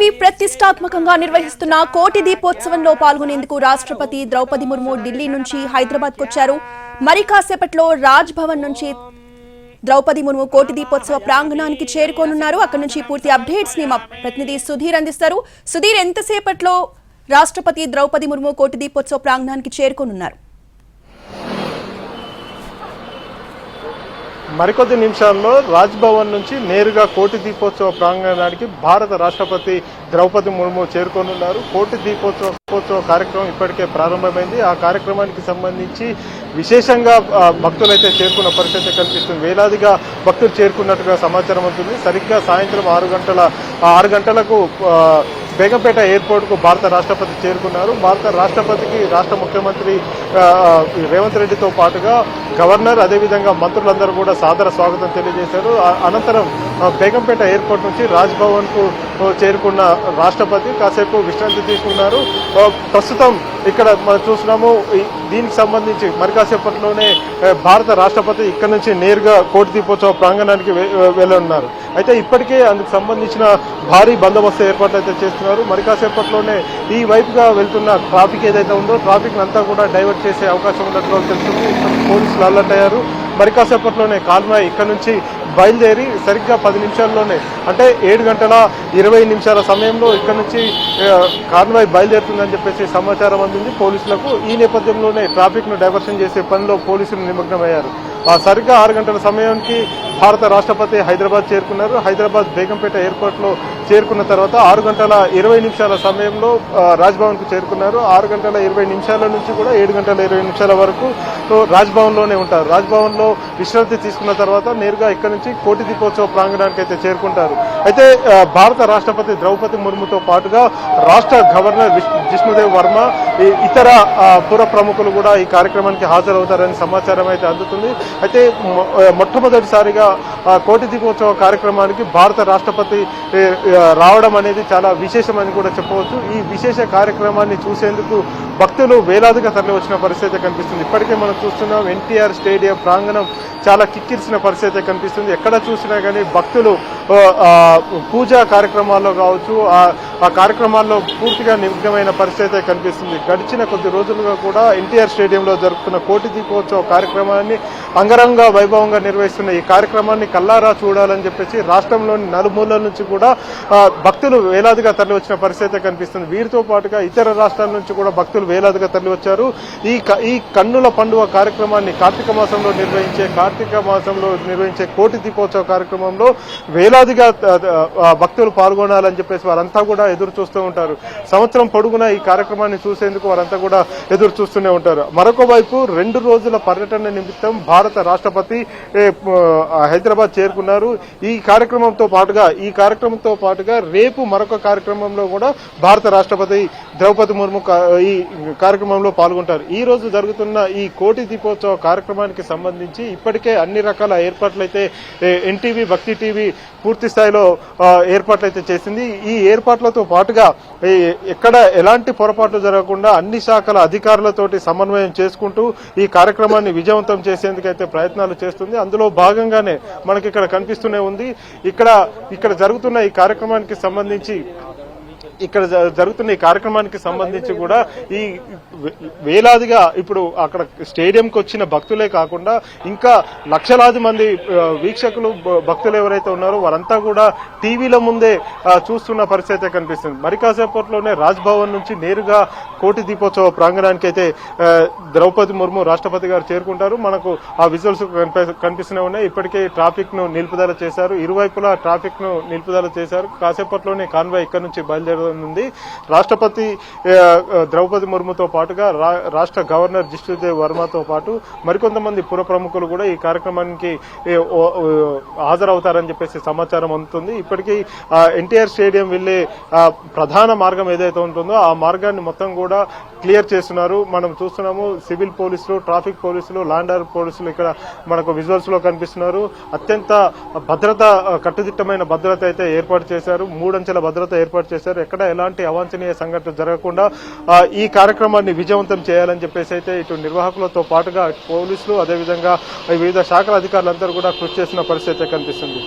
NTV ప్రతిష్టాత్మకంగా నిర్వహిస్తున్న కోటి దీపోత్సవంలో పాల్గొనేందుకు రాష్ట్రపతి ద్రౌపది ముర్ము ఢిల్లీ నుంచి హైదరాబాద్కు వచ్చారు. మరి కాసేపట్లో రాజ్ భవన్ నుంచి ద్రౌపది ముర్ము కోటి దీపోత్సవ ప్రాంగణానికి చేరుకోనున్నారు. అక్కడి నుంచి పూర్తి అప్డేట్స్ని మా ప్రతినిధి సుధీర్ అందిస్తారు. సుధీర్ ఎంతసేపట్లో రాష్ట్రపతి ద్రౌపది ముర్ము కోటి దీపోత్సవ ప్రాంగణానికి చేరుకోనున్నారు? మరికొద్ది నిమిషాల్లో రాజ్భవన్ నుంచి నేరుగా కోటి దీపోత్సవ ప్రాంగణానికి భారత రాష్ట్రపతి ద్రౌపది ముర్ము చేరుకోనున్నారు. కోటి దీపోత్సవ దీపోత్సవ కార్యక్రమం ఇప్పటికే ప్రారంభమైంది. ఆ కార్యక్రమానికి సంబంధించి విశేషంగా భక్తులైతే చేరుకున్న పరిస్థితి కనిపిస్తుంది. వేలాదిగా భక్తులు చేరుకున్నట్టుగా సమాచారం ఉంటుంది సరిగ్గా సాయంత్రం ఆరు గంటల ఆరు గంటలకు బేగంపేట ఎయిర్పోర్ట్కు భారత రాష్ట్రపతి చేరుకున్నారు. భారత రాష్ట్రపతికి రాష్ట్ర ముఖ్యమంత్రి రేవంత్ రెడ్డితో పాటుగా గవర్నర్ అదేవిధంగా మంత్రులందరూ కూడా సాదర స్వాగతం తెలియజేశారు. అనంతరం బేగంపేట ఎయిర్పోర్ట్ నుంచి రాజ్భవన్కు చేరుకున్న రాష్ట్రపతి కాసేపు విశ్రాంతి తీసుకున్నారు. ప్రస్తుతం ఇక్కడ మనం చూస్తున్నాము దీనికి సంబంధించి మరి కాసేపట్లోనే భారత రాష్ట్రపతి ఇక్కడ నుంచి నేరుగా కోటి దీపోత్సవ ప్రాంగణానికి వెళ్ళనున్నారు. అయితే ఇప్పటికే అందుకు సంబంధించిన భారీ బందోబస్తు ఏర్పాట్లు అయితే చేస్తున్నారు. మరి కాసేపట్లోనే ఈ వైపుగా వెళ్తున్న ట్రాఫిక్ ఏదైతే ఉందో ట్రాఫిక్ అంతా కూడా డైవర్ట్ చేసే అవకాశం ఉన్నట్లు తెలుస్తుంది. పోలీసులు అలర్ట్ అయ్యారు. మరి కాసేపట్లోనే ఇక్కడ నుంచి బయలుదేరి సరిగ్గా పది నిమిషాల్లోనే అంటే ఏడు గంటల ఇరవై నిమిషాల సమయంలో ఇక్కడ నుంచి కాన్వాయ్ బయలుదేరుతుందని చెప్పేసి సమాచారం అందింది పోలీసులకు. ఈ నేపథ్యంలోనే ట్రాఫిక్ను డైవర్షన్ చేసే పనిలో పోలీసులు నిమగ్నమయ్యారు. ఆ సరిగ్గా ఆరు గంటల సమయానికి భారత రాష్ట్రపతి హైదరాబాద్ చేరుకున్నారు. హైదరాబాద్ బేగంపేట ఎయిర్పోర్ట్లో చేరుకున్న తర్వాత ఆరు గంటల ఇరవై నిమిషాల సమయంలో రాజ్భవన్కు చేరుకున్నారు. ఆరు గంటల ఇరవై నిమిషాల నుంచి కూడా ఏడు గంటల ఇరవై నిమిషాల వరకు రాజ్భవన్లోనే ఉంటారు. రాజ్భవన్లో విశ్రాంతి తీసుకున్న తర్వాత నేరుగా ఇక్కడ నుంచి కోటి దీపోత్సవ ప్రాంగణానికి అయితే చేరుకుంటారు. అయితే భారత రాష్ట్రపతి ద్రౌపది ముర్ముతో పాటుగా రాష్ట్ర గవర్నర్ జిష్ణుదేవ్ వర్మ ఇతర పుర ప్రముఖులు కూడా ఈ కార్యక్రమానికి హాజరవుతారని సమాచారం అయితే అందుతుంది. అయితే మొట్టమొదటిసారిగా కోటి దీపోత్సవ కార్యక్రమానికి భారత రాష్ట్రపతి రావడం అనేది చాలా విశేషమని కూడా చెప్పవచ్చు. ఈ విశేష కార్యక్రమాన్ని చూసేందుకు భక్తులు వేలాదిగా తరలి వచ్చిన పరిస్థితి కనిపిస్తుంది. ఇప్పటికే మనం చూస్తున్నాం ఎన్టీఆర్ స్టేడియం ప్రాంగణం చాలా కిక్కిరిసిన పరిస్థితి కనిపిస్తుంది. ఎక్కడ చూసినా కానీ భక్తులు పూజా కార్యక్రమాల్లో కావచ్చు ఆ- కార్యక్రమాల్లో పూర్తిగా నిమగ్నమైన పరిస్థితి కనిపిస్తుంది. గడిచిన కొద్ది రోజులుగా కూడా ఎన్టీఆర్ స్టేడియంలో జరుగుతున్న కోటి దీపోత్సవ కార్యక్రమాన్ని అంగరంగ వైభవంగా నిర్వహిస్తున్న ఈ కార్యక్రమాన్ని కల్లారా చూడాలని చెప్పేసి రాష్ట్రంలోని నలుమూలల నుంచి కూడా భక్తులు వేలాదిగా తరలివచ్చిన పరిస్థితి కనిపిస్తుంది. వీరితో పాటుగా ఇతర రాష్ట్రాల నుంచి కూడా భక్తులు వేలాదిగా తరలివచ్చారు. ఈ క- ఈ కన్నుల పండుగ కార్యక్రమాన్ని కార్తీక మాసంలో నిర్వహించే కార్తీక మాసంలో నిర్వహించే కోటి దీపోత్సవ కార్యక్రమంలో వేలాదిగా భక్తులు పాల్గొనాలని చెప్పేసి వారంతా కూడా ఎదురు చూస్తూ ఉంటారు. సంవత్సరం పొడుగునా ఈ కార్యక్రమాన్ని చూసేందుకు వారంతా కూడా ఎదురు చూస్తూనే ఉంటారు. మరొక వైపు రెండు రోజుల పర్యటన నిమిత్తం భారత రాష్ట్రపతి హైదరాబాద్ చేరుకున్నారు. ఈ కార్యక్రమంతో పాటుగా ఈ కార్యక్రమంతో పాటుగా రేపు మరొక కార్యక్రమంలో కూడా భారత రాష్ట్రపతి ద్రౌపది ముర్ము ఈ కార్యక్రమంలో పాల్గొంటారు. ఈ రోజు జరుగుతున్న ఈ కోటి దీపోత్సవ కార్యక్రమానికి సంబంధించి ఇప్పటికే అన్ని రకాల ఏర్పాట్లు అయితే ఎన్టీవీ భక్తి టీవీ పూర్తి స్థాయిలో ఏర్పాట్లు అయితే చేసింది. ఈ ఏర్పాట్లతో పాటుగా ఎక్కడ ఎలాంటి పొరపాట్లు జరగకుండా అన్ని శాఖల అధికారులతోటి సమన్వయం చేసుకుంటూ ఈ కార్యక్రమాన్ని విజయవంతం చేసేందుకైతే ప్రయత్నాలు చేస్తుంది. అందులో భాగంగానే మనకి ఇక్కడ కనిపిస్తూనే ఉంది. ఇక్కడ ఇక్కడ జరుగుతున్న ఈ కార్యక్రమానికి సంబంధించి ఇక్కడ జ- జరుగుతున్న ఈ కార్యక్రమానికి సంబంధించి కూడా ఈ వేలాదిగా ఇప్పుడు అక్కడ స్టేడియంకి వచ్చిన భక్తులే కాకుండా ఇంకా లక్షలాది మంది వీక్షకులు భక్తులు ఎవరైతే ఉన్నారో వారంతా కూడా టీవీల ముందే చూస్తున్న పరిస్థితి అయితే కనిపిస్తుంది. మరి కాసేపట్లోనే రాజ్భవన్ నుంచి నేరుగా కోటి దీపోత్సవ ప్రాంగణానికి అయితే ద్రౌపది ముర్ము రాష్ట్రపతి గారు చేరుకుంటారు. మనకు ఆ విజువల్స్ కనిపి- కనిపిస్తూనే ఉన్నాయి. ఇప్పటికే ట్రాఫిక్ను నిలుపుదల చేశారు. ఇరువైపులా ట్రాఫిక్ను నిలుపుదల చేశారు. కాసేపట్లోనే కాన్వాయ్ ఇక్కడ నుంచి ఉంది. రాష్ట్రపతి ద్రౌపది ముర్ముతో పాటుగా రా- రాష్ట్ర గవర్నర్ జిష్ణుదేవ్ వర్మతో పాటు మరికొంతమంది పుర ప్రముఖులు కూడా ఈ కార్యక్రమానికి హాజరవుతారని చెప్పేసి సమాచారం అందుతుంది. ఇప్పటికీ ఎన్టీఆర్ స్టేడియం వెళ్ళే ప్రధాన మార్గం ఏదైతే ఉంటుందో ఆ మార్గాన్ని మొత్తం కూడా క్లియర్ చేస్తున్నారు. మనం చూస్తున్నాము సివిల్ పోలీసులు ట్రాఫిక్ పోలీసులు లాండర్ పోలీసులు ఇక్కడ మనకు విజువల్స్లో కనిపిస్తున్నారు. అత్యంత భద్రత కట్టుదిట్టమైన భద్రత అయితే ఏర్పాటు చేశారు. మూడంచెల భద్రత ఏర్పాటు చేశారు. ఎక్కడ ఎలాంటి అవాంఛనీయ సంఘటన జరగకుండా ఈ కార్యక్రమాన్ని విజయవంతం చేయాలని చెప్పేసి అయితే ఇటు నిర్వాహకులతో పాటుగా పోలీసులు అదేవిధంగా వివిధ శాఖల అధికారులందరూ కూడా కృషి చేసిన పరిస్థితి కనిపిస్తుంది.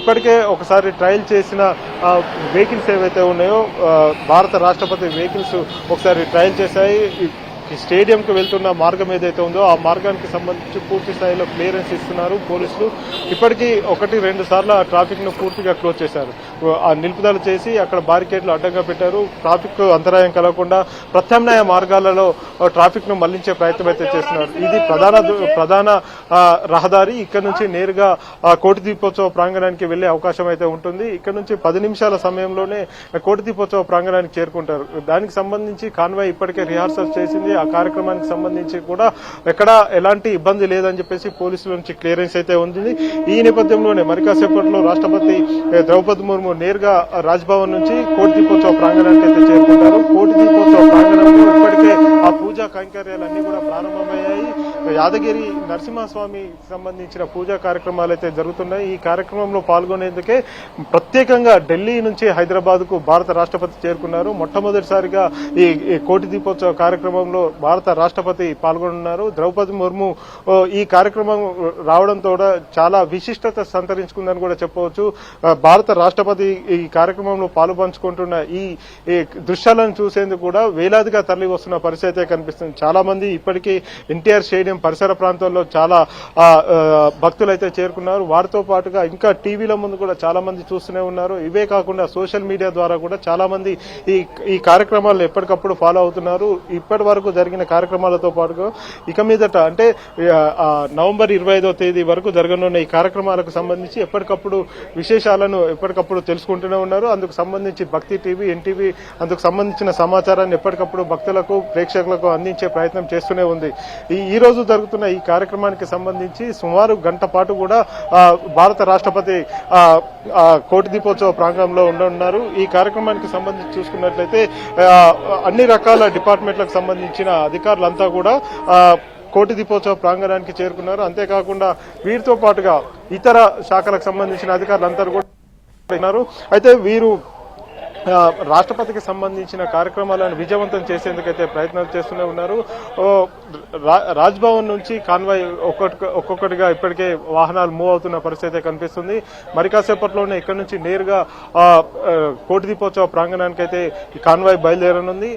ఇప్పటికే ఒకసారి ట్రయల్ చేసిన వెహికల్స్ ఏవైతే ఉన్నాయో భారత రాష్ట్రపతి వెహికల్స్ ఒకసారి ట్రయల్ చేశాయి ఈ- ఈ స్టేడియంకి వెళ్తున్న మార్గం ఏదైతే ఉందో ఆ మార్గానికి సంబంధించి పూర్తి స్థాయిలో క్లియరెన్స్ ఇస్తున్నారు పోలీసులు. ఇప్పటికీ ఒకటి రెండు సార్లు ఆ ట్రాఫిక్ను పూర్తిగా క్లోజ్ చేశారు. ఆ నిలుపుదల చేసి అక్కడ బారికేడ్లు అడ్డంగా పెట్టారు. ట్రాఫిక్ అంతరాయం కలగకుండా ప్రత్యామ్నాయ మార్గాలలో ట్రాఫిక్ను మళ్ళించే ప్రయత్నం అయితే చేస్తున్నారు. ఇది ప్రధాన దు- ప్రధాన రహదారి. ఇక్కడ నుంచి నేరుగా కోటి దీపోత్సవ ప్రాంగణానికి వెళ్ళే అవకాశం అయితే ఉంటుంది. ఇక్కడ నుంచి పది నిమిషాల సమయంలోనే కోటి దీపోత్సవ ప్రాంగణానికి చేరుకుంటారు. దానికి సంబంధించి కాన్వాయ్ ఇప్పటికే రిహార్సల్ చేసింది. ఆ కార్యక్రమానికి సంబంధించి కూడా ఎక్కడ ఎలాంటి ఇబ్బంది లేదని చెప్పేసి పోలీసుల నుంచి క్లియరెన్స్ అయితే ఉంది. ఈ నేపథ్యంలోనే మరికాసేపట్లో రాష్ట్రపతి ద్రౌపది ముర్ము నేరుగా రాజ్భవన్ నుంచి కోటి దీపోత్సవ ప్రాంగణానికి అయితే చేరుకుంటారు. కోటి దీపోత్సవ ప్రాంగణంలో ఇప్పటికే ఆ పూజా కైంకర్యాలన్నీ కూడా ప్రారంభమయ్యాయి. యాదగిరి నరసింహస్వామి సంబంధించిన పూజా కార్యక్రమాలు అయితే జరుగుతున్నాయి. ఈ కార్యక్రమంలో పాల్గొనేందుకే ప్రత్యేకంగా ఢిల్లీ నుంచి హైదరాబాద్కు భారత రాష్ట్రపతి చేరుకున్నారు. మొట్టమొదటిసారిగా ఈ కోటి దీపోత్సవ కార్యక్రమంలో భారత రాష్ట్రపతి పాల్గొనున్నారు. ద్రౌపది ముర్ము ఈ కార్యక్రమం రావడంతో కూడా చాలా విశిష్టత సంతరించుకుందని కూడా చెప్పవచ్చు. భారత రాష్ట్రపతి ఈ కార్యక్రమంలో పాలు పంచుకుంటున్న ఈ దృశ్యాలను చూసేందుకు కూడా వేలాదిగా తరలి వస్తున్న పరిస్థితి అయితే కనిపిస్తుంది. చాలా మంది ఇప్పటికీ ఎన్టీఆర్ స్టేడియం పరిసర ప్రాంతాల్లో చాలా భక్తులు అయితే చేరుకున్నారు. వారితో పాటుగా ఇంకా టీవీల ముందు కూడా చాలా మంది చూస్తూనే ఉన్నారు. ఇవే కాకుండా సోషల్ మీడియా ద్వారా కూడా చాలా మంది ఈ ఈ కార్యక్రమాలను ఎప్పటికప్పుడు ఫాలో అవుతున్నారు. ఇప్పటి వరకు జరిగిన కార్యక్రమాలతో పాటుగా ఇక మీదట అంటే నవంబర్ ఇరవై తేదీ వరకు జరగనున్న ఈ కార్యక్రమాలకు సంబంధించి ఎప్పటికప్పుడు విశేషాలను ఎప్పటికప్పుడు తెలుసుకుంటూనే ఉన్నారు. అందుకు సంబంధించి భక్తి టీవీ ఎన్టీవీ అందుకు సంబంధించిన సమాచారాన్ని ఎప్పటికప్పుడు భక్తులకు ప్రేక్షకులకు అందించే ప్రయత్నం చేస్తూనే ఉంది. ఈ ఈ రోజు జరుగుతున్న ఈ కార్యక్రమానికి సంబంధించి సుమారు గంట పాటు కూడా భారత రాష్ట్రపతి కోటి దీపోత్సవ ప్రాంగణంలో ఉండనున్నారు ఈ కార్యక్రమానికి సంబంధించి చూసుకున్నట్లయితే అన్ని రకాల డిపార్ట్మెంట్లకు సంబంధించిన అధికారులంతా కూడా కోటి దీపోత్సవ ప్రాంగణానికి చేరుకున్నారు. అంతేకాకుండా వీరితో పాటుగా ఇతర శాఖలకు సంబంధించిన అధికారులందరూ కూడా అయితే వీరు రాష్ట్రపతికి సంబంధించిన కార్యక్రమాలను విజయవంతం చేసేందుకైతే ప్రయత్నాలు చేస్తూనే ఉన్నారు. రాజ్భవన్ నుంచి కాన్వాయ్ ఒక్కొక్క ఒక్కొక్కటిగా ఇప్పటికే వాహనాలు మూవ్ అవుతున్న పరిస్థితి కనిపిస్తుంది. మరి కాసేపట్లోనే ఇక్కడ నుంచి నేరుగా కోటి దీపోత్సవ ప్రాంగణానికి అయితే ఈ కాన్వాయ్ బయలుదేరనుంది.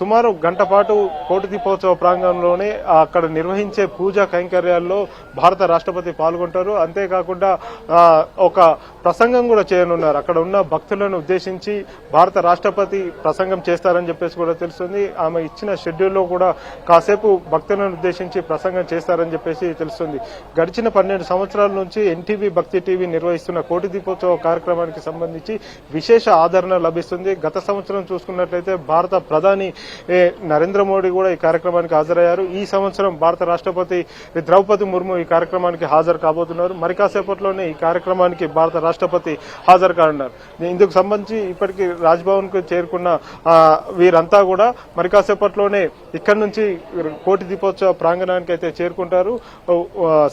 సుమారు గంట పాటు కోటి దీపోత్సవ ప్రాంగణంలోనే అక్కడ నిర్వహించే పూజా కైంకర్యాల్లో భారత రాష్ట్రపతి పాల్గొంటారు. అంతేకాకుండా ఒక ప్రసంగం కూడా చేయనున్నారు. అక్కడ ఉన్న భక్తులను ఉద్దేశించి భారత రాష్ట్రపతి ప్రసంగం చేస్తారని చెప్పేసి కూడా తెలుస్తుంది. ఆమె ఇచ్చిన షెడ్యూల్లో కూడా కాసేపు భక్తులను ఉద్దేశించి ప్రసంగం చేస్తారని చెప్పేసి తెలుస్తుంది. గడిచిన పన్నెండు సంవత్సరాల నుంచి ఎన్టీవీ భక్తి టీవీ నిర్వహిస్తున్న కోటి దీపోత్సవ కార్యక్రమానికి సంబంధించి విశేష ఆదరణ లభిస్తుంది. గత సంవత్సరం చూసుకున్నట్లయితే భారత ప్రధాని ఏ, నరేంద్ర మోడీ కూడా ఈ కార్యక్రమానికి హాజరయ్యారు. ఈ సంవత్సరం భారత రాష్ట్రపతి ద్రౌపది ముర్ము ఈ కార్యక్రమానికి హాజరు కాబోతున్నారు. మరి కాసేపట్లోనే ఈ కార్యక్రమానికి భారత రాష్ట్రపతి హాజరు కానున్నారు. ఇందుకు సంబంధించి ఇప్పటికీ రాజ్భవన్కు చేరుకున్న వీరంతా కూడా మరి కాసేపట్లోనే ఇక్కడి నుంచి కోటి దీపోత్సవ ప్రాంగణానికి అయితే చేరుకుంటారు.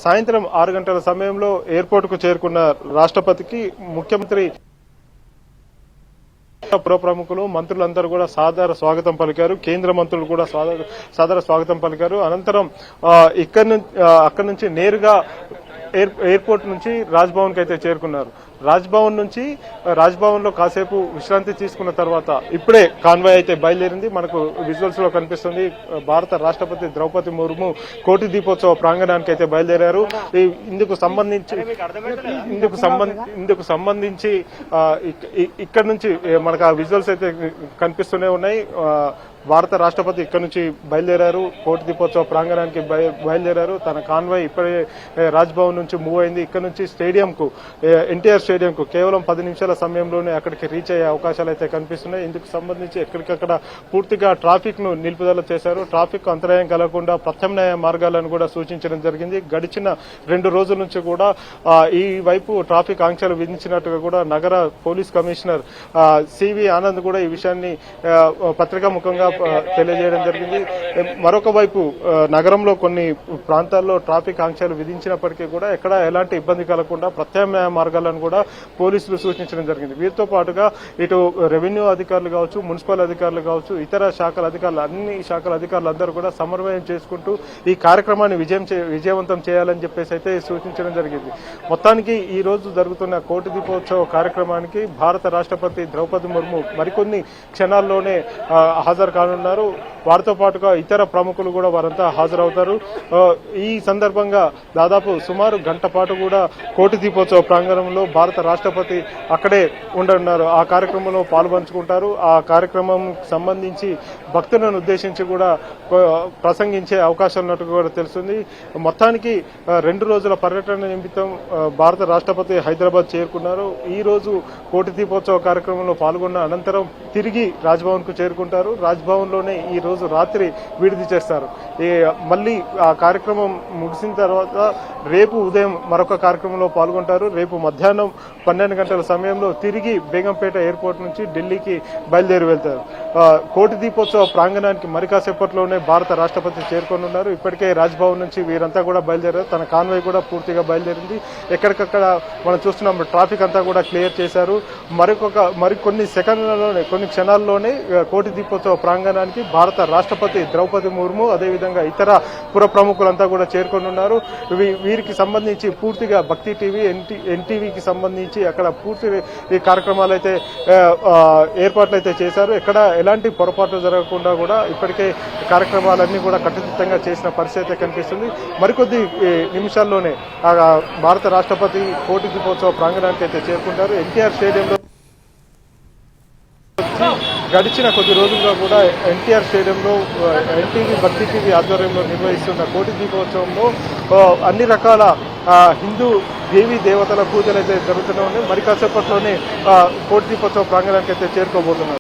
సాయంత్రం ఆరు గంటల సమయంలో ఎయిర్పోర్ట్ చేరుకున్న రాష్ట్రపతికి ముఖ్యమంత్రి పుర ప్రముఖులు మంత్రులందరూ కూడా సాదర స్వాగతం పలికారు. కేంద్ర మంత్రులు కూడా సాదర సాదర స్వాగతం పలికారు. అనంతరం ఇక్కడి నుంచి అక్కడి నుంచి నేరుగా ఎయిర్ ఎయిర్పోర్ట్ నుంచి రాజ్భవన్కి అయితే చేరుకున్నారు. రాజ్భవన్ నుంచి రాజ్భవన్లో కాసేపు విశ్రాంతి తీసుకున్న తర్వాత ఇప్పుడే కాన్వాయ్ అయితే బయలుదేరింది. మనకు విజువల్స్లో కనిపిస్తుంది. భారత రాష్ట్రపతి ద్రౌపది ముర్ము కోటి దీపోత్సవ ప్రాంగణానికి అయితే బయలుదేరారు. ఈ- ఇందుకు సంబంధించి ఇందుకు సంబంధించి ఇందుకు సంబంధించి ఇక్కడ నుంచి మనకు ఆ విజువల్స్ అయితే కనిపిస్తూనే ఉన్నాయి. భారత రాష్ట్రపతి ఇక్కడ నుంచి బయలుదేరారు. కోటి దీపోత్సవ ప్రాంగణానికి బయ- బయలుదేరారు. తన కాన్వాయ్ ఇప్పుడే రాజ్భవన్ నుంచి మూవ్ అయింది. ఇక్కడ నుంచి స్టేడియంకు ఎన్టీఆర్ స్టేడియంకు కేవలం పది నిమిషాల సమయంలోనే అక్కడికి రీచ్ అయ్యే అవకాశాలు అయితే కనిపిస్తున్నాయి. ఇందుకు సంబంధించి ఎక్కడికక్కడ పూర్తిగా ట్రాఫిక్ను నిలుపుదల చేశారు. ట్రాఫిక్ అంతరాయం కలగకుండా ప్రత్యామ్నాయ మార్గాలను కూడా సూచించడం జరిగింది. గడిచిన రెండు రోజుల నుంచి కూడా ఈ వైపు ట్రాఫిక్ ఆంక్షలు విధించినట్టుగా కూడా నగర పోలీస్ కమిషనర్ సివి ఆనంద్ కూడా ఈ విషయాన్ని పత్రికా ముఖంగా తెలియజేయడం జరిగింది. మరొక వైపు నగరంలో కొన్ని ప్రాంతాల్లో ట్రాఫిక్ ఆంక్షలు విధించినప్పటికీ కూడా ఎక్కడ ఎలాంటి ఇబ్బంది కలగకుండా ప్రత్యామ్నాయ మార్గాలను కూడా పోలీసులు సూచించడం జరిగింది. వీరితో పాటుగా ఇటు రెవెన్యూ అధికారులు కావచ్చు మున్సిపల్ అధికారులు కావచ్చు ఇతర శాఖల అధికారులు అన్ని శాఖల అధికారులు అందరూ కూడా సమన్వయం చేసుకుంటూ ఈ కార్యక్రమాన్ని విజయం విజయవంతం చేయాలని చెప్పేసి అయితే సూచించడం జరిగింది. మొత్తానికి ఈ రోజు జరుగుతున్న కోటి దీపోత్సవ కార్యక్రమానికి భారత రాష్ట్రపతి ద్రౌపది ముర్ము మరికొన్ని క్షణాల్లోనే ఆ, హాజరు రానున్నారు వారితో పాటుగా ఇతర ప్రముఖులు కూడా వారంతా హాజరవుతారు. ఈ సందర్భంగా దాదాపు సుమారు గంట పాటు కూడా కోటి దీపోత్సవ ప్రాంగణంలో భారత రాష్ట్రపతి అక్కడే ఉండనున్నారు. ఆ కార్యక్రమంలో పాల్పంచుకుంటారు. ఆ కార్యక్రమం సంబంధించి భక్తులను ఉద్దేశించి కూడా ప్రసంగించే అవకాశం ఉన్నట్టు కూడా తెలుస్తుంది. మొత్తానికి రెండు రోజుల పర్యటన నిమిత్తం భారత రాష్ట్రపతి హైదరాబాద్ చేరుకున్నారు. ఈ రోజు కోటి దీపోత్సవ కార్యక్రమంలో పాల్గొన్న అనంతరం తిరిగి రాజ్భవన్కు చేరుకుంటారు. రాజ్ రాజ్భవన్లోనే ఈ రోజు రాత్రి విడిది చేస్తారు. ఈ మళ్ళీ ఆ కార్యక్రమం ముగిసిన తర్వాత రేపు ఉదయం మరొక కార్యక్రమంలో పాల్గొంటారు. రేపు మధ్యాహ్నం పన్నెండు గంటల సమయంలో తిరిగి బేగంపేట ఎయిర్పోర్ట్ నుంచి ఢిల్లీకి బయలుదేరి వెళ్తారు. కోటి దీపోత్సవ ప్రాంగణానికి మరి కాసేపట్లోనే భారత రాష్ట్రపతి చేరుకోనున్నారు. ఇప్పటికే రాజ్భవన్ నుంచి వీరంతా కూడా బయలుదేరారు. తన కాన్వాయ్ కూడా పూర్తిగా బయలుదేరింది. ఎక్కడికక్కడ మనం చూస్తున్నాం ట్రాఫిక్ అంతా కూడా క్లియర్ చేశారు. మరొక మరికొన్ని సెకండ్లలోనే కొన్ని క్షణాల్లోనే కోటి దీపోత్సవ ప్రాంగణానికి భారత రాష్ట్రపతి ద్రౌపది ముర్ము అదేవిధంగా ఇతర పుర ప్రముఖులంతా కూడా చేరుకొనున్నారు. వీ- వీరికి సంబంధించి పూర్తిగా భక్తి టీవీ ఎన్టీ ఎన్టీవీకి సంబంధించి అక్కడ పూర్తి ఈ కార్యక్రమాలు అయితే ఏర్పాట్లు అయితే చేశారు. ఎక్కడ ఎలాంటి పొరపాట్లు జరగకుండా కూడా ఇప్పటికే కార్యక్రమాలన్నీ కూడా కట్టుదిట్టంగా చేసిన పరిస్థితి అయితే కనిపిస్తుంది. మరికొద్ది నిమిషాల్లోనే భారత రాష్ట్రపతి కోటి దీపోత్సవ ప్రాంగణానికి అయితే చేరుకుంటారు. ఎన్టీఆర్ స్టేడియంలో గడిచిన కొద్ది రోజులుగా కూడా ఎన్టీఆర్ స్టేడియంలో ఎన్టీవీ భక్తిటీవీ ఆధ్వర్యంలో నిర్వహిస్తున్న కోటి దీపోత్సవంలో అన్ని రకాల హిందూ దేవీ దేవతల పూజలు అయితే జరుగుతూనే ఉన్నాయి. మరి కాసేపట్లోనే కోటి దీపోత్సవ ప్రాంగణానికి అయితే చేరుకోబోతున్నారు.